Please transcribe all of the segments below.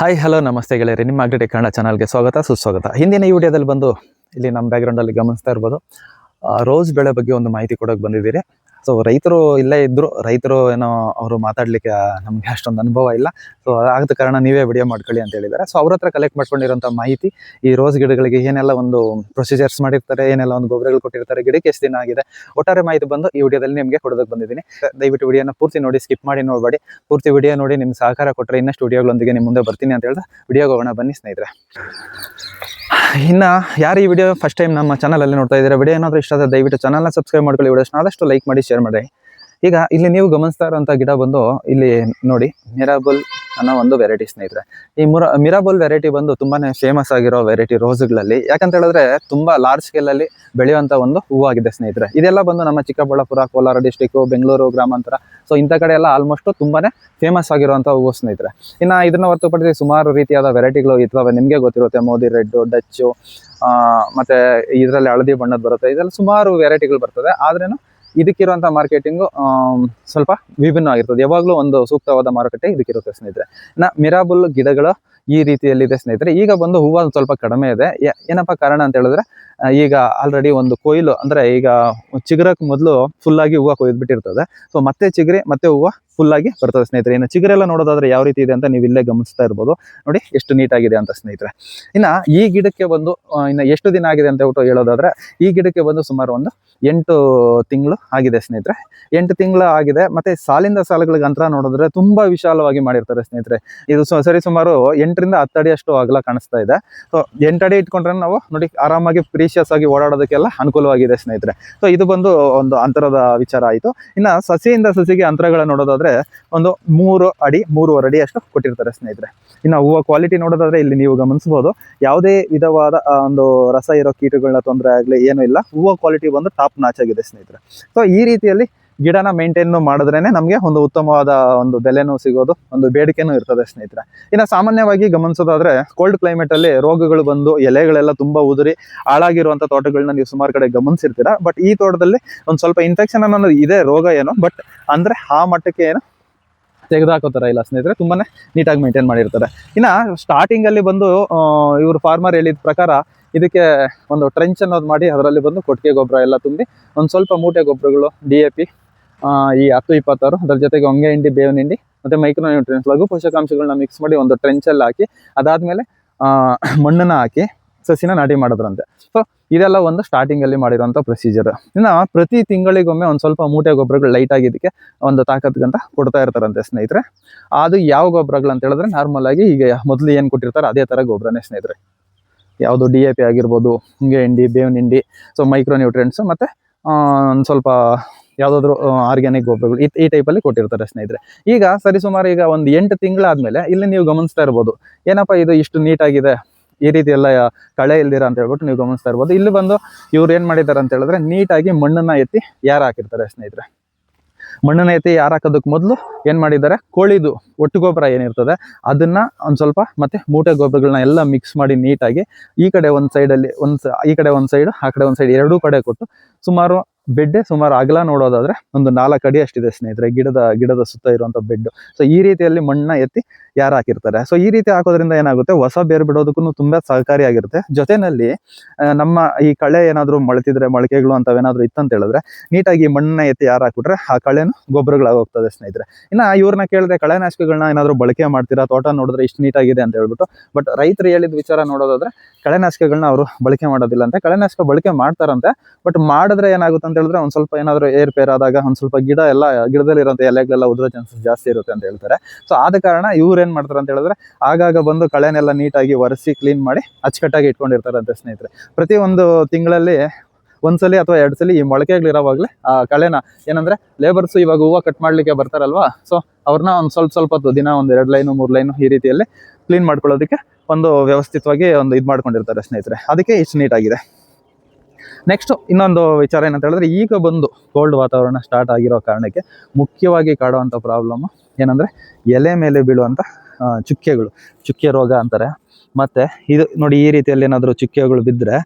Hi hello ನಮಸ್ತೆ ಗೆಳೆಯರಿ. ನಿಮ್ಮ agritech Kannada ಚಾನಲ್ಗೆ ಸ್ವಾಗತ, ಸುಸ್ವಾಗತ. ಹಿಂದಿನ ಈ ವಿಡಿಯೋದಲ್ಲಿ ಬಂದು ಇಲ್ಲಿ ನಮ್ಮ ಬ್ಯಾಕ್ಗ್ರೌಂಡಲ್ಲಿ ಗಮನಿಸ್ತಾ ಇರ್ಬೋದು. ರೋಸ್ ಬೆಳೆ ಬಗ್ಗೆ ಒಂದು ಮಾಹಿತಿ ಕೊಡೋಕೆ ಬಂದಿದ್ದೀರಿ. ಸೊ ರೈತರು ಇಲ್ಲೇ ಇದ್ರು, ರೈತರು ಏನೋ ಅವರು ಮಾತಾಡ್ಲಿಕ್ಕೆ ನಮಗೆ ಅಷ್ಟೊಂದು ಅನುಭವ ಇಲ್ಲ. ಸೊ ಆಗದ ಕಾರಣ ನೀವೇ ವಿಡಿಯೋ ಮಾಡ್ಕೊಳ್ಳಿ ಅಂತ ಹೇಳಿದ್ದಾರೆ. ಸೊ ಅವ್ರ ಹತ್ರ ಕಲೆಕ್ಟ್ ಮಾಡ್ಕೊಂಡಿರೋಂಥ ಮಾಹಿತಿ, ಈ ರೋಸ್ ಗಿಡಗಳಿಗೆ ಏನೆಲ್ಲ ಒಂದು ಪ್ರೊಸೀಜರ್ಸ್ ಮಾಡಿರ್ತಾರೆ, ಏನೆಲ್ಲ ಒಂದು ಗೊಬ್ಬರಗಳು ಕೊಟ್ಟಿರ್ತಾರೆ, ಗಿಡಕ್ಕೆ ಎಷ್ಟು ದಿನ ಆಗಿದೆ, ಒಟ್ಟಾರೆ ಮಾಹಿತಿ ಬಂದು ಈ ವಿಡಿಯೋದಲ್ಲಿ ನಿಮಗೆ ಕೊಡೋದಕ್ಕೆ ಬಂದಿದ್ದೀನಿ. ದಯವಿಟ್ಟು ವಿಡಿಯೋನ ಪೂರ್ತಿ ನೋಡಿ ಸ್ಕಿಪ್ ಮಾಡಿ, ನೋಡಬೇಡಿ. ಪೂರ್ತಿ ವಿಡಿಯೋ ನೋಡಿ ನಿಮ್ಮ ಸಹಕಾರ ಕೊಟ್ಟರೆ ಇನ್ನಷ್ಟು ವಿಡಿಯೋಗಳೊಂದಿಗೆ ನಿಮ್ಮ ಮುಂದೆ ಬರ್ತೀನಿ ಅಂತ ಹೇಳಿದ್ರೆ ವಿಡಿಯೋಗೆ ಹೋಗೋಣ, ಬನ್ನಿ ಸ್ನೇಹಿತರೆ. ಇನ್ನ ಯಾರು ಈ ವಿಡಿಯೋ ಫಸ್ಟ್ ಟೈಮ್ ನಮ್ಮ ಚಾನಲಲ್ಲಿ ನೋಡ್ತಾ ಇದ್ದಾರೆ ವಿಡಿಯೋ ಏನಾದರೂ ಇಷ್ಟ ಆದರೆ ದಯವಿಟ್ಟು ಚಾನಲ್ನ ಸಬ್ಸ್ಕ್ರೈಬ್ ಮಾಡ್ಕೊಳ್ಳಿ ವಿಡಿಯೋಸ್ನ ಆದಷ್ಟು ಲೈಕ್ ಮಾಡಿ ಶೇರ್ ಮಾಡಿ. ಈಗ ಇಲ್ಲಿ ನೀವು ಗಮನಿಸ್ತಾ ಇರೋಂಥ ಗಿಡ ಬಂದು ಇಲ್ಲಿ ನೋಡಿ ಮಿರಾಬಲ್ ಅನ್ನೋ ಒಂದು ವೆರೈಟಿ ಸ್ನೇಹಿತರೆ ಈ ಮುರ, ಮಿರಾಬಲ್ ವೆರೈಟಿ ಬಂದು ತುಂಬಾನೇ ಫೇಮಸ್ ಆಗಿರೋ ವೆರೈಟಿ ರೋಸ್ಗಳಲ್ಲಿ, ಯಾಕಂತ ಹೇಳಿದ್ರೆ ತುಂಬಾ ಲಾರ್ಜ್ ಸ್ಕೇಲ್ ಅಲ್ಲಿ ಬೆಳೆಯುವಂತ ಒಂದು ಹೂವಾಗಿದೆ ಸ್ನೇಹಿತರೆ. ಇದೆಲ್ಲ ಬಂದು ನಮ್ಮ ಚಿಕ್ಕಬಳ್ಳಾಪುರ, ಕೋಲಾರ ಡಿಸ್ಟಿಕ್ ಬೆಂಗಳೂರು ಗ್ರಾಮಾಂತರ ಸೊ ಇಂಥ ಕಡೆ ಎಲ್ಲ ಆಲ್ಮೋಸ್ಟ್ ತುಂಬಾನೇ ಫೇಮಸ್ ಆಗಿರುವಂತ ಹೂವು ಸ್ನೇಹಿತರೆ. ಇನ್ನ ಇದನ್ನ ಹೊರತುಪಡಿಸಿ ಸುಮಾರು ರೀತಿಯಾದ ವೆರೈಟಿಗಳು ಇರ್ತವೆ ನಿಮಗೆ ಗೊತ್ತಿರುತ್ತೆ, ಮೋದಿ ರೆಡ್, ಡಚ್ಚು ಮತ್ತೆ ಇದರಲ್ಲಿ ಹಳದಿ ಬಣ್ಣದ ಬರುತ್ತೆ. ಇದೆಲ್ಲ ಸುಮಾರು ವೆರೈಟಿಗಳು ಬರ್ತದೆ. ಆದ್ರೇನು ಇದಕ್ಕಿರುವಂತ ಮಾರ್ಕೆಟಿಂಗು ಸ್ವಲ್ಪ ವಿಭಿನ್ನ ಆಗಿರ್ತದೆ. ಯಾವಾಗಲೂ ಒಂದು ಸೂಕ್ತವಾದ ಮಾರುಕಟ್ಟೆ ಇದಕ್ಕಿರುತ್ತೆ ಸ್ನೇಹಿತರೆ. ನಾ, ಮಿರಾಬುಲ್ ಗಿಡಗಳು ಈ ರೀತಿಯಲ್ಲಿದೆ ಸ್ನೇಹಿತರೆ. ಈಗ ಬಂದು ಹೂವು ಸ್ವಲ್ಪ ಕಡಿಮೆ ಇದೆ. ಏನಪ್ಪ ಕಾರಣ ಅಂತ ಹೇಳಿದ್ರೆ ಈಗ ಆಲ್ರೆಡಿ ಒಂದು ಕೊಯ್ಲು, ಅಂದ್ರೆ ಈಗ ಚಿಗುರಕ್ಕೆ ಮೊದಲು ಫುಲ್ ಆಗಿ ಹೂವು ಕೊಯ್ದು ಬಿಟ್ಟಿರ್ತದೆ. ಸೊ ಮತ್ತೆ ಚಿಗುರಿ, ಮತ್ತೆ ಹೂವು ಫುಲ್ ಆಗಿ ಬರ್ತದೆ ಸ್ನೇಹಿತರೆ. ಇನ್ನು ಚಿಗುರೆಲ್ಲ ನೋಡೋದಾದ್ರೆ ಯಾವ ರೀತಿ ಇದೆ ಅಂತ ನೀವು ಇಲ್ಲೇ ಗಮನಿಸ್ತಾ ಇರ್ಬೋದು. ನೋಡಿ, ಎಷ್ಟು ನೀಟಾಗಿದೆ ಅಂತ ಸ್ನೇಹಿತರೆ. ಇನ್ನ ಈ ಗಿಡಕ್ಕೆ ಬಂದು ಇನ್ನು ಎಷ್ಟು ದಿನ ಆಗಿದೆ ಅಂತ ಹೇಳ್ಬಿಟ್ಟು ಹೇಳೋದಾದ್ರೆ, ಈ ಗಿಡಕ್ಕೆ ಬಂದು ಸುಮಾರು ಒಂದು ಎಂಟು ತಿಂಗಳು ಆಗಿದೆ ಸ್ನೇಹಿತರೆ. ಎಂಟು ತಿಂಗಳು ಆಗಿದೆ. ಮತ್ತೆ ಸಾಲಿಂದ ಸಾಲುಗಳಿಗೆ ಅಂತರ ನೋಡಿದ್ರೆ ತುಂಬಾ ವಿಶಾಲವಾಗಿ ಮಾಡಿರ್ತಾರೆ ಸ್ನೇಹಿತರೆ. ಇದು ಸರಿ ಸುಮಾರು ಎಂಟರಿಂದ ಹತ್ತು ಅಡಿ ಅಷ್ಟು ಅಗಲ ಕಾಣಿಸ್ತಾ ಇದೆ. ಸೊ ಎಂಟು ಅಡಿ ಇಟ್ಕೊಂಡ್ರೆ ನಾವು ನೋಡಿ ಆರಾಮಾಗಿ ಪ್ರೀಶಿಯಸ್ ಆಗಿ ಓಡಾಡೋದಕ್ಕೆಲ್ಲ ಅನುಕೂಲವಾಗಿದೆ ಸ್ನೇಹಿತರೆ. ಸೊ ಇದು ಬಂದು ಒಂದು ಅಂತರದ ವಿಚಾರ ಆಯಿತು. ಇನ್ನ ಸಸಿಯಿಂದ ಸಸಿಗೆ ಅಂತರಗಳ ನೋಡೋದಾದ್ರೆ ಒಂದು ಮೂರು ಅಡಿ, ಮೂರುವರೆ ಅಡಿ ಅಷ್ಟು ಕೊಟ್ಟಿರ್ತಾರೆ ಸ್ನೇಹಿತರೆ. ಇನ್ನು ಹೂವು ಕ್ವಾಲಿಟಿ ನೋಡೋದಾದ್ರೆ ಇಲ್ಲಿ ನೀವು ಗಮನಿಸಬಹುದು. ಯಾವುದೇ ವಿಧವಾದ ಒಂದು ರಸ ಇರೋ ಕೀಟಗಳನ್ನ ತೊಂದರೆ ಆಗಲಿ ಏನೂ ಇಲ್ಲ. ಹೂವು ಕ್ವಾಲಿಟಿ ಬಂದು ಟಾಪ್ ನಾಚ್ ಆಗಿದೆ ಸ್ನೇಹಿತರೆ. ಸೊ ಈ ರೀತಿಯಲ್ಲಿ ಗಿಡನ ಮೇಂಟೈನ್ ಮಾಡಿದ್ರೇನೆ ನಮಗೆ ಒಂದು ಉತ್ತಮವಾದ ಒಂದು ಬೆಲೆನೂ ಸಿಗೋದು, ಒಂದು ಬೇಡಿಕೆನೂ ಇರ್ತದೆ ಸ್ನೇಹಿತರೆ. ಇನ್ನು ಸಾಮಾನ್ಯವಾಗಿ ಗಮನಿಸೋದಾದ್ರೆ ಕೋಲ್ಡ್ ಕ್ಲೈಮೇಟ್ ಅಲ್ಲಿ ರೋಗಗಳು ಬಂದು ಎಲೆಗಳೆಲ್ಲ ತುಂಬಾ ಉದುರಿ, ಹಾಳಾಗಿರುವಂತ ತೋಟಗಳನ್ನ ನೀವು ಸುಮಾರು ಕಡೆ ಗಮನಿಸಿರ್ತೀರಾ. ಬಟ್ ಈ ತೋಟದಲ್ಲಿ ಒಂದು ಸ್ವಲ್ಪ ಇನ್ಫೆಕ್ಷನ್ ಅನ್ನೋದು ಇದೆ, ರೋಗ ಏನೋ ಬಟ್ ಅಂದ್ರೆ ಆ ಮಟ್ಟಕ್ಕೆ ಏನು ತೆಗೆದಾಕೋತಾರ ಇಲ್ಲ ಸ್ನೇಹಿತರೆ, ತುಂಬಾನೇ ನೀಟಾಗಿ ಮೇಂಟೈನ್ ಮಾಡಿರ್ತಾರೆ. ಇನ್ನ ಸ್ಟಾರ್ಟಿಂಗ್ ಅಲ್ಲಿ ಬಂದು ಇವರು ಫಾರ್ಮರ್ ಹೇಳಿದ ಪ್ರಕಾರ ಇದಕ್ಕೆ ಒಂದು ಟ್ರೆಂಚ್ ಅನ್ನೋದು ಮಾಡಿ, ಅದರಲ್ಲಿ ಬಂದು ಕೊಟ್ಟಿಗೆ ಗೊಬ್ಬರ ಎಲ್ಲ ತುಂಬಿ, ಒಂದು ಸ್ವಲ್ಪ ಮೂಟೆ ಗೊಬ್ಬರಗಳು ಡಿ ಎ ಪಿ ಈ ಹತ್ತು ಇಪ್ಪತ್ತಾರು, ಅದ್ರ ಜೊತೆಗೆ ಹೊಂಗೆ ಹಿಂಡಿ, ಬೇವಿನ ಹಿಂಡಿ ಮತ್ತೆ ಮೈಕ್ರೋ ನ್ಯೂಟ್ರಿಯನ್ಸ್ ಲಘು ಪೋಷಕಾಂಶಗಳನ್ನ ಮಿಕ್ಸ್ ಮಾಡಿ ಒಂದು ಟ್ರೆಂಚಲ್ಲಿ ಹಾಕಿ, ಅದಾದ್ಮೇಲೆ ಮಣ್ಣನ್ನು ಹಾಕಿ, ಸಸಿನ ನಾಟಿ ಮಾಡಿದ್ರಂತೆ. ಸೊ ಇದೆಲ್ಲ ಒಂದು ಸ್ಟಾರ್ಟಿಂಗ್ ಅಲ್ಲಿ ಮಾಡಿರುವಂತ ಪ್ರೊಸೀಜರ್ ಇನ್ನ ಪ್ರತಿ ತಿಂಗಳಿಗೊಮ್ಮೆ ಒಂದು ಸ್ವಲ್ಪ ಮೂಟೆ ಗೊಬ್ಬರಗಳು ಲೈಟ್ ಆಗಿದ್ದಕ್ಕೆ ಒಂದು ತಾಕತ್ಗಂತ ಕೊಡ್ತಾ ಇರ್ತಾರಂತೆ ಸ್ನೇಹಿತರೆ. ಅದು ಯಾವ ಗೊಬ್ಬರಗಳು ಅಂತ ಹೇಳಿದ್ರೆ ನಾರ್ಮಲ್ ಆಗಿ ಈಗ ಮೊದಲು ಏನು ಕೊಟ್ಟಿರ್ತಾರೆ ಅದೇ ತರ ಗೊಬ್ಬರನೇ ಸ್ನೇಹಿತರೆ. ಯಾವುದು ಡಿ ಎ ಪಿ ಆಗಿರ್ಬೋದು, ಹಿಂಗೆ ಹಿಂಡಿ, ಬೇವಿನ ಹಿಂಡಿ ಸೊ ಮೈಕ್ರೋ ನ್ಯೂಟ್ರಿಯೆಂಟ್ಸ್ ಮತ್ತೆ ಒಂದು ಸ್ವಲ್ಪ ಯಾವುದಾದ್ರು ಆರ್ಗ್ಯಾನಿಕ್ ಗೊಬ್ಬರಗಳು ಈ ಟೈಪಲ್ಲಿ ಕೊಟ್ಟಿರ್ತಾರೆ ಸ್ನೇಹಿತರೆ. ಈಗ ಸರಿಸುಮಾರು ಈಗ ಒಂದು ಎಂಟು ತಿಂಗಳಾದ್ಮೇಲೆ ಇಲ್ಲಿ ನೀವು ಗಮನಿಸ್ತಾ ಇರ್ಬೋದು. ಏನಪ್ಪ ಇದು ಇಷ್ಟು ನೀಟಾಗಿದೆ? ಈ ರೀತಿ ಎಲ್ಲ ಕಳೆ ಇಲ್ದಿರ ಅಂತ ಹೇಳ್ಬಿಟ್ಟು ನೀವು ಗಮನಿಸ್ತಾ ಇರ್ಬೋದು. ಇಲ್ಲಿ ಬಂದು ಇವ್ರು ಏನು ಮಾಡಿದ್ದಾರೆ ಅಂತ ಹೇಳಿದ್ರೆ ನೀಟಾಗಿ ಮಣ್ಣನ್ನ ಎತ್ತಿ ಯಾರು ಹಾಕಿರ್ತಾರೆ ಸ್ನೇಹಿತರೆ? ಮಣ್ಣನ್ನ ಎತ್ತಿ ಯಾರು ಹಾಕೋದಕ್ಕೆ ಮೊದಲು ಏನ್ ಮಾಡಿದ್ದಾರೆ? ಕೋಳಿದು ಒಟ್ಟು ಗೊಬ್ಬರ ಏನಿರ್ತದೆ, ಅದನ್ನ ಒಂದು ಸ್ವಲ್ಪ ಮತ್ತೆ ಮೂಟೆ ಗೊಬ್ಬರಗಳನ್ನ ಎಲ್ಲ ಮಿಕ್ಸ್ ಮಾಡಿ ನೀಟಾಗಿ ಈ ಕಡೆ ಒಂದು ಸೈಡ್ ಅಲ್ಲಿ ಒಂದ್ ಈ ಕಡೆ ಒಂದು ಸೈಡ್ ಆ ಕಡೆ ಒಂದು ಸೈಡ್ ಎರಡೂ ಕಡೆ ಕೊಟ್ಟು ಸುಮಾರು ಬೆಡ್ಡೆ ಸುಮಾರು ಅಗಲ ನೋಡೋದಾದ್ರೆ ಒಂದು ನಾಲ್ಕು ಅಡಿ ಅಷ್ಟಿದೆ ಸ್ನೇಹಿತರೆ, ಗಿಡದ ಗಿಡದ ಸುತ್ತ ಇರುವಂತ ಬೆಡ್ ಸೊ ಈ ರೀತಿಯಲ್ಲಿ ಮಣ್ಣ ಎತ್ತಿ ಯಾರು ಹಾಕಿರ್ತಾರೆ. ಸೊ ಈ ರೀತಿ ಹಾಕೋದ್ರಿಂದ ಏನಾಗುತ್ತೆ? ಹೊಸ ಬೇರು ಬಿಡೋದಕ್ಕೂ ತುಂಬಾ ಸಹಕಾರಿಯಾಗಿರುತ್ತೆ. ಜೊತೆನಲ್ಲಿ ನಮ್ಮ ಈ ಕಳೆ ಏನಾದ್ರು ಮೊಳತಿದ್ರೆ, ಮೊಳಕೆಗಳು ಅಂತವೇನಾದ್ರೂ ಇತ್ತಂತ ಹೇಳಿದ್ರೆ, ನೀಟಾಗಿ ಮಣ್ಣನ್ನ ಎತ್ತಿ ಯಾರು ಹಾಕ್ಬಿಟ್ರೆ, ಆ ಕಳೆನು ಗೊಬ್ಬರಗಳಾಗೋಗ್ತದೆ ಸ್ನೇಹಿತರೆ. ಇನ್ನ ಇವ್ರನ್ನ ಕೇಳಿದ್ರೆ ಕಳೆನಾಶಕಗಳನ್ನ ಏನಾದ್ರು ಬಳಕೆ ಮಾಡ್ತೀರಾ? ತೋಟ ನೋಡಿದ್ರೆ ಇಷ್ಟು ನೀಟಾಗಿದೆ ಅಂತ ಹೇಳ್ಬಿಟ್ಟು. ಬಟ್ ರೈತರು ಹೇಳಿದ ವಿಚಾರ ನೋಡೋದಾದ್ರೆ ಕಳೆನಾಶಕಗಳನ್ನ ಅವರು ಬಳಕೆ ಮಾಡೋದಿಲ್ಲ ಅಂತ. ಕಳೆನಾಶಕ ಬಳಕೆ ಮಾಡ್ತಾರಂತೆ ಬಟ್ ಮಾಡಿದ್ರೆ ಏನಾಗುತ್ತೆ ಅಂತ ಹೇಳಿದ್ರೆ, ಒಂದ್ ಸ್ವಲ್ಪ ಏನಾದ್ರು ಏರ್ಪೇರ್ ಆದಾಗ, ಒಂದ್ ಸ್ವಲ್ಪ ಗಿಡ ಎಲ್ಲ ಗಿಡದಲ್ಲಿ ಎಲೆಗಳೆಲ್ಲ ಉದುರೋ ಚಾನ್ಸಸ್ ಜಾಸ್ತಿ ಇರುತ್ತೆ ಅಂತ ಹೇಳ್ತಾರೆ. ಸೊ ಆದ ಕಾರಣ ಇವ್ರು ಏನ್ ಮಾಡ್ತಾರೆ ಅಂತ ಹೇಳಿದ್ರೆ, ಆಗಾಗ ಬಂದು ಕಳೆನೆಲ್ಲ ನೀಟಾಗಿ ಒರೆಸಿ ಕ್ಲೀನ್ ಮಾಡಿ ಅಚ್ಚುಕಟ್ಟಾಗಿ ಇಟ್ಕೊಂಡಿರ್ತಾರಂತೆ ಸ್ನೇಹಿತರೆ. ಪ್ರತಿ ಒಂದು ತಿಂಗಳಲ್ಲಿ ಒಂದ್ಸಲಿ ಅಥವಾ ಎರಡು ಸಲ ಈ ಮೊಳಕೆಗಳಿರೋವಾಗಲೇ ಆ ಕಳೆನ ಏನಂದ್ರೆ ಲೇಬರ್ಸ್ ಇವಾಗ ಹೂವು ಕಟ್ ಮಾಡ್ಲಿಕ್ಕೆ ಬರ್ತಾರಲ್ವಾ? ಸೊ ಅವ್ರನ್ನ ಒಂದು ಸ್ವಲ್ಪ ಸ್ವಲ್ಪ ಹೊತ್ತು, ದಿನ ಒಂದು ಎರಡು ಲೈನು, ಮೂರು ಲೈನು ಈ ರೀತಿಯಲ್ಲಿ ಕ್ಲೀನ್ ಮಾಡ್ಕೊಳ್ಳೋದಕ್ಕೆ ಒಂದು ವ್ಯವಸ್ಥಿತವಾಗಿ ಒಂದು ಇದು ಮಾಡ್ಕೊಂಡಿರ್ತಾರೆ ಸ್ನೇಹಿತರೆ. ಅದಕ್ಕೆ ಇಷ್ಟು ನೀಟಾಗಿದೆ ನೆಕ್ಸ್ಟ್ ಇನ್ನೊಂದು ವಿಚಾರ ಏನಂತ ಹೇಳಿದ್ರೆ ಈಗ ಬಂದು ಕೋಲ್ಡ್ ವಾತಾವರಣ ಸ್ಟಾರ್ಟ್ ಆಗಿರೋ ಕಾರಣಕ್ಕೆ ಮುಖ್ಯವಾಗಿ ಕಾಡುವಂಥ ಪ್ರಾಬ್ಲಮ್ ಏನಂದ್ರೆ ಎಲೆ ಮೇಲೆ ಬೀಳುವಂಥ ಆ, ಚುಕ್ಕೆಗಳು ಚುಕ್ಕೆ ರೋಗ ಅಂತಾರೆ. ಮತ್ತೆ ಇದು ನೋಡಿ ಈ ರೀತಿಯಲ್ಲಿ ಏನಾದರೂ ಚುಕ್ಕೆಗಳು ಬಿದ್ದರೆ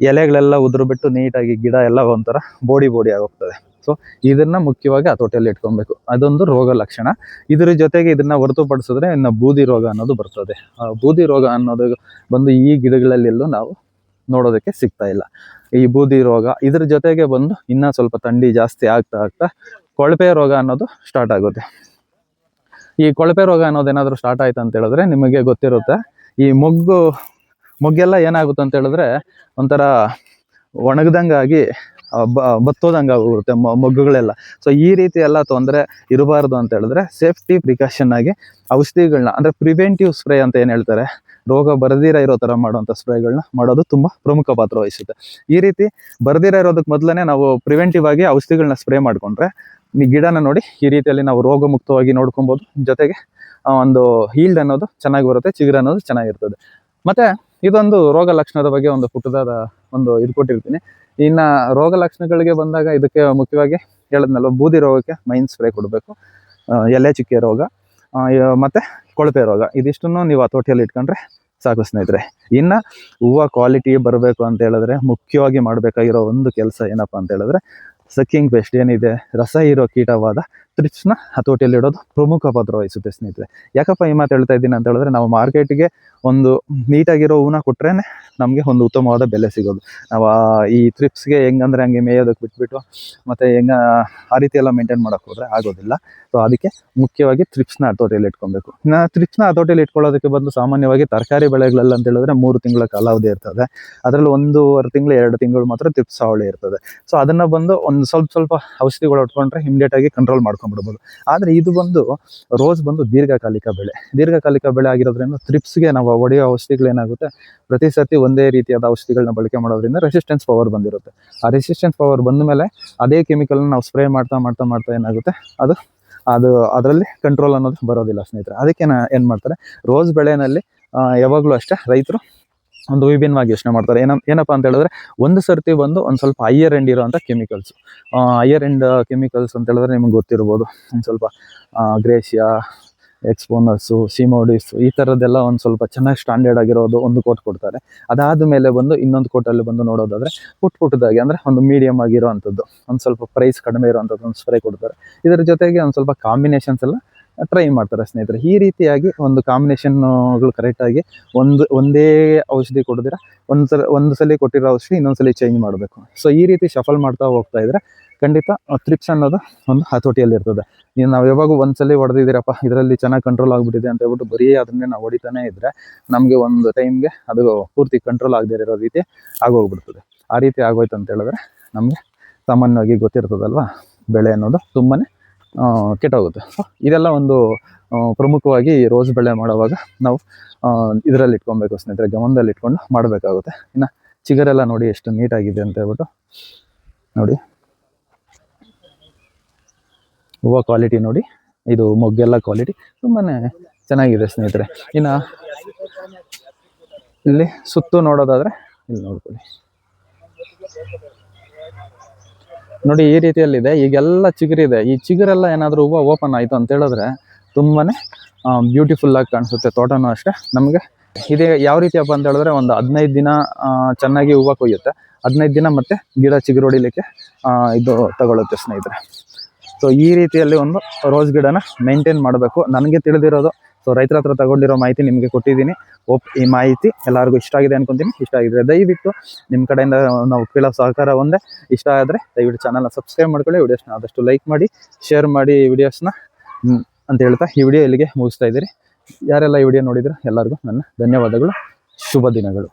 ಎಲೆಗಳೆಲ್ಲ ಉದುರು ಬಿಟ್ಟು ನೀಟಾಗಿ ಗಿಡ ಎಲ್ಲ ಒಂಥರ ಬೋಡಿ ಬೋಡಿ ಆಗೋಗ್ತದೆ. ಸೊ ಇದನ್ನು ಮುಖ್ಯವಾಗಿ ಹತೋಟಿಯಲ್ಲಿ ಇಟ್ಕೊಬೇಕು. ಅದೊಂದು ರೋಗ ಲಕ್ಷಣ. ಇದರ ಜೊತೆಗೆ ಇದನ್ನ ಹೊರತುಪಡಿಸಿದ್ರೆ ಇನ್ನು ಬೂದಿ ರೋಗ ಅನ್ನೋದು ಬರ್ತದೆ. ಆ ಬೂದಿ ರೋಗ ಅನ್ನೋದು ಬಂದು ಈ ಗಿಡಗಳಲ್ಲೆಲ್ಲೂ ನಾವು ನೋಡೋದಕ್ಕೆ ಸಿಗ್ತಾ ಇಲ್ಲ. ಈ ಬೂದಿ ರೋಗ ಇದ್ರ ಜೊತೆಗೆ ಬಂದು ಇನ್ನ ಸ್ವಲ್ಪ ಥಂಡಿ ಜಾಸ್ತಿ ಆಗ್ತಾ ಆಗ್ತಾ ಕೊಳಪೆ ರೋಗ ಅನ್ನೋದು ಸ್ಟಾರ್ಟ್ ಆಗುತ್ತೆ. ಈ ಕೊಳಪೆ ರೋಗ ಅನ್ನೋದೇನಾದ್ರೂ ಸ್ಟಾರ್ಟ್ ಆಯ್ತು ಅಂತ ಹೇಳಿದ್ರೆ ನಿಮಗೆ ಗೊತ್ತಿರುತ್ತೆ. ಈ ಮೊಗ್ಗು, ಮೊಗ್ಗೆಲ್ಲ ಏನಾಗುತ್ತೆ ಅಂತ ಹೇಳಿದ್ರೆ ಒಂಥರ ಒಣಗದಂಗಾಗಿ ಬತ್ತೋದಂಗೆ ಆಗುತ್ತೆ ಮೊಗ್ಗುಗಳೆಲ್ಲ. ಸೊ ಈ ರೀತಿ ಎಲ್ಲ ತೊಂದರೆ ಇರಬಾರ್ದು ಅಂತ ಹೇಳಿದ್ರೆ ಸೇಫ್ಟಿ ಪ್ರಿಕಾಷನ್ ಆಗಿ ಔಷಧಿಗಳನ್ನ, ಅಂದ್ರೆ ಪ್ರಿವೆಂಟಿವ್ ಸ್ಪ್ರೇ ಅಂತ ಏನು ಹೇಳ್ತಾರೆ? ರೋಗ ಬರದಿರ ಇರೋ ತರ ಮಾಡುವಂಥ ಸ್ಪ್ರೇಗಳನ್ನ ಮಾಡೋದು ತುಂಬಾ ಪ್ರಮುಖ ಪಾತ್ರ ವಹಿಸುತ್ತೆ. ಈ ರೀತಿ ಬರದಿರ ಇರೋದಕ್ಕೆ ಮೊದಲನೇ ನಾವು ಪ್ರಿವೆಂಟಿವ್ ಆಗಿ ಔಷಧಿಗಳನ್ನ ಸ್ಪ್ರೇ ಮಾಡ್ಕೊಂಡ್ರೆ ಈ ಗಿಡನ ನೋಡಿ ಈ ರೀತಿಯಲ್ಲಿ ನಾವು ರೋಗ ಮುಕ್ತವಾಗಿ ನೋಡ್ಕೊಬೋದು. ಜೊತೆಗೆ ಒಂದು ಹೀಲ್ಡ್ ಅನ್ನೋದು ಚೆನ್ನಾಗಿ ಬರುತ್ತೆ, ಚಿಗುರ ಅನ್ನೋದು ಚೆನ್ನಾಗಿರ್ತದೆ. ಮತ್ತೆ ಇದೊಂದು ರೋಗ ಲಕ್ಷಣದ ಬಗ್ಗೆ ಒಂದು ಪುಟ್ಟದಾದ ಒಂದು ಇದು ಕೊಟ್ಟಿರ್ತೀನಿ. ಇನ್ನ ರೋಗ ಲಕ್ಷಣಗಳಿಗೆ ಬಂದಾಗ ಇದಕ್ಕೆ ಮುಖ್ಯವಾಗಿ ಹೇಳಿದ್ನಲ್ಲ, ಬೂದಿ ರೋಗಕ್ಕೆ ಮೈನ್ ಸ್ಪ್ರೇ ಕೊಡಬೇಕು. ಎಲೆ ಚುಕ್ಕೆ ರೋಗ. ಮತ್ತೆ ಕೊಳಪೆ ರೋಗ, ಇದಿಷ್ಟನ್ನು ನೀವು ಹತೋಟಿಯಲ್ಲಿ ಇಟ್ಕೊಂಡ್ರೆ ಸಾಕು ಸ್ನೇಹಿತರೆ. ಇನ್ನ ಹೂವು ಕ್ವಾಲಿಟಿ ಬರಬೇಕು ಅಂತ ಹೇಳಿದ್ರೆ, ಮುಖ್ಯವಾಗಿ ಮಾಡಬೇಕಾಗಿರೋ ಒಂದು ಕೆಲಸ ಏನಪ್ಪಾ ಅಂತ ಹೇಳಿದ್ರೆ ಸಕ್ಕಿಂಗ್ ಪೆಸ್ಟ್ ಏನಿದೆ, ರಸ ಇರೋ ಕೀಟವಾದ ತ್ರಿಪ್ಸ್ನ ಹತೋಟಿಯಲ್ಲಿ ಇಡೋದು ಪ್ರಮುಖ ಪಾತ್ರ ವಹಿಸುತ್ತೆ ಸ್ನೇಹಿತರೆ. ಯಾಕಪ್ಪ ಈ ಮಾತು ಹೇಳ್ತಾ ಇದ್ದೀನಿ ಅಂತ ಹೇಳಿದ್ರೆ ನಾವು ಮಾರ್ಕೆಟ್ಗೆ ಒಂದು ನೀಟಾಗಿರೋ ಹೂವನ್ನ ಕೊಟ್ರೇನೆ ನಮಗೆ ಒಂದು ಉತ್ತಮವಾದ ಬೆಲೆ ಸಿಗೋದು. ನಾವು ಈ ಥ್ರಿಪ್ಸ್ಗೆ ಹೆಂಗಂದ್ರೆ ಹಂಗೆ ಮೇಯೋದಕ್ಕೆ ಬಿಟ್ಬಿಟ್ಟು ಮತ್ತೆ ಹೆಂಗ ಆ ರೀತಿ ಎಲ್ಲ ಮೇಂಟೈನ್ ಮಾಡಕ್ ಹೋದ್ರೆ ಆಗೋದಿಲ್ಲ. ಸೊ ಅದಕ್ಕೆ ಮುಖ್ಯವಾಗಿ ಟ್ರಿಪ್ಸ್ನ ಹತೋಟಿಯಲ್ಲಿ ಇಟ್ಕೊಬೇಕು. ನಾ ಟ್ರಿಪ್ಸ್ನ ಹತೋಟಿಯಲ್ಲಿ ಇಟ್ಕೊಳ್ಳೋದಕ್ಕೆ ಬಂದು ಸಾಮಾನ್ಯವಾಗಿ ತರಕಾರಿ ಬೆಳೆಗಳೆಲ್ಲ ಅಂತ ಹೇಳಿದ್ರೆ ಮೂರು ತಿಂಗಳ ಕಾಲಾವಧಿ ಇರ್ತದೆ. ಅದರಲ್ಲಿ ಒಂದೂವರೆ ತಿಂಗಳು, ಎರಡು ತಿಂಗಳು ಮಾತ್ರ ಥ್ರಿಪ್ಸ್ ಹಾವಳಿ ಇರ್ತದೆ. ಸೊ ಅದನ್ನ ಬಂದು ಒಂದು ಸ್ವಲ್ಪ ಸ್ವಲ್ಪ ಔಷಧಿಗಳು ಒಟ್ಕೊಂಡ್ರೆ ಇಮಿಡಿಯೇಟ್ ಆಗಿ ಕಂಟ್ರೋಲ್ ಮಾಡ್ಕೊಂಡ್ಬಿಡ್ಬೋದು ಆದರೆ ಇದು ಬಂದು ರೋಸ್ ಬಂದು ದೀರ್ಘಕಾಲಿಕ ಬೆಳೆ. ದೀರ್ಘಕಾಲಿಕ ಬೆಳೆ ಆಗಿರೋದ್ರಿಂದ ತ್ರಿಪ್ಸ್ಗೆ ನಾವು ಹೊಡೆಯೋ ಔಷಧಿಗಳೇನಾಗುತ್ತೆ? ಪ್ರತಿ ಸರ್ತಿ ಒಂದೇ ರೀತಿಯಾದ ಔಷಧಿಗಳನ್ನ ಬಳಕೆ ಮಾಡೋದ್ರಿಂದ ರೆಸಿಸ್ಟೆನ್ಸ್ ಪವರ್ ಬಂದಿರುತ್ತೆ. ಆ ರೆಸಿಸ್ಟೆನ್ಸ್ ಪವರ್ ಬಂದ ಮೇಲೆ ಅದೇ ಕೆಮಿಕಲ್ನ ನಾವು ಸ್ಪ್ರೇ ಮಾಡ್ತಾ ಮಾಡ್ತಾ ಮಾಡ್ತಾ ಏನಾಗುತ್ತೆ? ಅದು ಅದು, ಅದರಲ್ಲಿ ಕಂಟ್ರೋಲ್ ಅನ್ನೋದು ಬರೋದಿಲ್ಲ ಸ್ನೇಹಿತರೆ. ಅದಕ್ಕೆ ಏನು ಮಾಡ್ತಾರೆ? ರೋಸ್ ಬೆಳೆನಲ್ಲಿ ಯಾವಾಗಲೂ ಅಷ್ಟೇ ರೈತರು ಒಂದು ವಿಭಿನ್ನವಾಗಿ ಯೋಚನೆ ಮಾಡ್ತಾರೆ. ಏನ, ಏನಪ್ಪ ಅಂತ ಹೇಳಿದ್ರೆ, ಒಂದು ಸರ್ತಿ ಬಂದು ಒಂದು ಸ್ವಲ್ಪ ಹೈಯರ್ ಎಂಡ್ ಇರೋವಂಥ ಕೆಮಿಕಲ್ಸ್ ಹೈಯರ್ ಎಂಡ್ ಕೆಮಿಕಲ್ಸ್ ಅಂತ ಹೇಳಿದ್ರೆ ನಿಮ್ಗೆ ಗೊತ್ತಿರ್ಬೋದು. ಒಂದು ಸ್ವಲ್ಪ ಗ್ರೇಷಿಯಾ ಎಕ್ಸ್ಪೋನರ್ಸು ಸಿಮೋಡಿಸ್ ಈ ಥರದ್ದೆಲ್ಲ ಒಂದು ಸ್ವಲ್ಪ ಚೆನ್ನಾಗಿ ಸ್ಟ್ಯಾಂಡರ್ಡ್ ಆಗಿರೋದು ಒಂದು ಕೋಟ್ ಕೊಡ್ತಾರೆ. ಅದಾದ ಮೇಲೆ ಬಂದು ಇನ್ನೊಂದು ಕೋಟಲ್ಲಿ ಬಂದು ನೋಡೋದಾದರೆ ಪುಟ್ ಪುಟ್ಟದಾಗಿ ಅಂದರೆ ಒಂದು ಮೀಡಿಯಮ್ ಆಗಿರೋ ಅಂಥದ್ದು ಒಂದು ಸ್ವಲ್ಪ ಪ್ರೈಸ್ ಕಡಿಮೆ ಇರೋವಂಥದ್ದು ಒಂದು ಸ್ಪ್ರೇ ಕೊಡ್ತಾರೆ. ಇದರ ಜೊತೆಗೆ ಒಂದು ಸ್ವಲ್ಪ ಕಾಂಬಿನೇಷನ್ಸ್ ಎಲ್ಲ ಟ್ರೈ ಮಾಡ್ತಾರೆ ಸ್ನೇಹಿತರೆ. ಈ ರೀತಿಯಾಗಿ ಒಂದು ಕಾಂಬಿನೇಷನ್ಗಳು ಕರೆಕ್ಟಾಗಿ ಒಂದು ಒಂದೇ ಔಷಧಿ ಕೊಡಿದ್ರೆ ಒಂದು ಸಲ ಒಂದು ಸಲ ಕೊಟ್ಟಿರೋ ಔಷಧಿ ಇನ್ನೊಂದ್ಸಲ ಚೇಂಜ್ ಮಾಡಬೇಕು. ಸೊ ಈ ರೀತಿ ಶಫಲ್ ಮಾಡ್ತಾ ಹೋಗ್ತಾ ಇದ್ರೆ ಖಂಡಿತ ಟ್ರಿಪ್ಸ್ ಅನ್ನೋದು ಒಂದು ಹತೋಟಿಯಲ್ಲಿ ಇರ್ತದೆ. ನೀವು ನಾವು ಯಾವಾಗ ಒಂದ್ಸಲಿ ಹೊಡೆದಿದ್ದೀರಪ್ಪ ಇದರಲ್ಲಿ ಚೆನ್ನಾಗಿ ಕಂಟ್ರೋಲ್ ಆಗಿಬಿಟ್ಟಿದೆ ಅಂತ ಹೇಳ್ಬಿಟ್ಟು ಬರೀ ಅದನ್ನೇ ನಾವು ಹೊಡಿತಾನೆ ಇದ್ರೆ ನಮಗೆ ಒಂದು ಟೈಮ್ಗೆ ಅದು ಪೂರ್ತಿ ಕಂಟ್ರೋಲ್ ಆಗದೆ ಇರೋ ರೀತಿ ಆಗೋಗ್ಬಿಡ್ತದೆ. ಆ ರೀತಿ ಆಗೋಯ್ತು ಅಂತ ಹೇಳಿದ್ರೆ ನಮಗೆ ಸಾಮಾನ್ಯವಾಗಿ ಗೊತ್ತಿರ್ತದಲ್ವಾ? ಬೆಳೆ ಅನ್ನೋದು ತುಂಬಾನೇ ಆ, ಕೆಟ್ಟೋಗುತ್ತೆ. ಸೊ ಇದೆಲ್ಲ ಒಂದು ಪ್ರಮುಖವಾಗಿ ರೋಸ್ ಬೆಳೆ ಮಾಡುವಾಗ ನಾವು ಇದರಲ್ಲಿ ಇಟ್ಕೊಬೇಕು ಸ್ನೇಹಿತರೆ, ಗಮನದಲ್ಲಿ ಇಟ್ಕೊಂಡು ಮಾಡಬೇಕಾಗುತ್ತೆ. ಇನ್ನು ಚಿಗರೆಲ್ಲ ನೋಡಿ ಎಷ್ಟು ನೀಟಾಗಿದೆ ಅಂತ ಹೇಳ್ಬಿಟ್ಟು, ನೋಡಿ. ಹೂವು ಕ್ವಾಲಿಟಿ ನೋಡಿ, ಇದು ಮೊಗ್ಗೆಲ್ಲ ಕ್ವಾಲಿಟಿ ತುಂಬಾ ಚೆನ್ನಾಗಿದೆ ಸ್ನೇಹಿತರೆ. ಇನ್ನು ಇಲ್ಲಿ ಸುತ್ತು ನೋಡೋದಾದರೆ, ಇಲ್ಲಿ ನೋಡ್ಕೊಳ್ಳಿ. ನೋಡಿ ಈ ರೀತಿಯಲ್ಲಿದೆ. ಈಗೆಲ್ಲ ಚಿಗುರಿದೆ ಈ ಚಿಗುರೆಲ್ಲ ಏನಾದರೂ ಹೂವು ಓಪನ್ ಆಯಿತು ಅಂತ ಹೇಳಿದ್ರೆ ತುಂಬಾನೇ ಬ್ಯೂಟಿಫುಲ್ ಆಗಿ ಕಾಣಿಸುತ್ತೆ ತೋಟನೂ ಅಷ್ಟೇ. ನಮಗೆ ಇದೇ ಯಾವ ರೀತಿಯಪ್ಪ ಅಂತ ಹೇಳಿದ್ರೆ ಒಂದು ಹದಿನೈದು ದಿನ ಚೆನ್ನಾಗಿ ಹೂವು ಕೊಯ್ಯುತ್ತೆ. ಹದಿನೈದು ದಿನ ಮತ್ತೆ ಗಿಡ ಚಿಗುರು ಹೊಡಿಲಿಕ್ಕೆ ಇದು ತಗೊಳುತ್ತೆ ಸ್ನೇಹಿತರೆ. ಸೊ ಈ ರೀತಿಯಲ್ಲಿ ಒಂದು ರೋಸ್ ಗಿಡನ ಮೇಂಟೈನ್ ಮಾಡಬೇಕು. ನನಗೆ ತಿಳಿದಿರೋದು ಸೊ ರೈತರ ಹತ್ರ ತಗೊಂಡಿರೋ ಮಾಹಿತಿ ನಿಮಗೆ ಕೊಟ್ಟಿದ್ದೀನಿ. ಓಪ್ ಈ ಮಾಹಿತಿ ಎಲ್ಲರಿಗೂ ಇಷ್ಟ ಆಗಿದೆ ಅನ್ಕೊಂತೀನಿ. ಇಷ್ಟ ಆಗಿದ್ರೆ ದಯವಿಟ್ಟು ನಿಮ್ಮ ಕಡೆಯಿಂದ ನಾವು ಕೇಳೋ ಸಹಕಾರ ಒಂದೇ. ಇಷ್ಟ ಆದರೆ ದಯವಿಟ್ಟು ಚಾನಲ್ನ ಸಬ್ಸ್ಕ್ರೈಬ್ ಮಾಡ್ಕೊಳ್ಳಿ. ವಿಡಿಯೋಸ್ನ ಆದಷ್ಟು ಲೈಕ್ ಮಾಡಿ ಶೇರ್ ಮಾಡಿ ಈ ವಿಡಿಯೋಸ್ನ ಅಂತ ಹೇಳ್ತಾ ಈ ವಿಡಿಯೋ ಇಲ್ಲಿಗೆ ಮುಗಿಸ್ತಾ ಇದ್ದೀರಿ. ಯಾರೆಲ್ಲ ಈ ವಿಡಿಯೋ ನೋಡಿದ್ರು ಎಲ್ಲರಿಗೂ ನನ್ನ ಧನ್ಯವಾದಗಳು. ಶುಭ ದಿನಗಳು.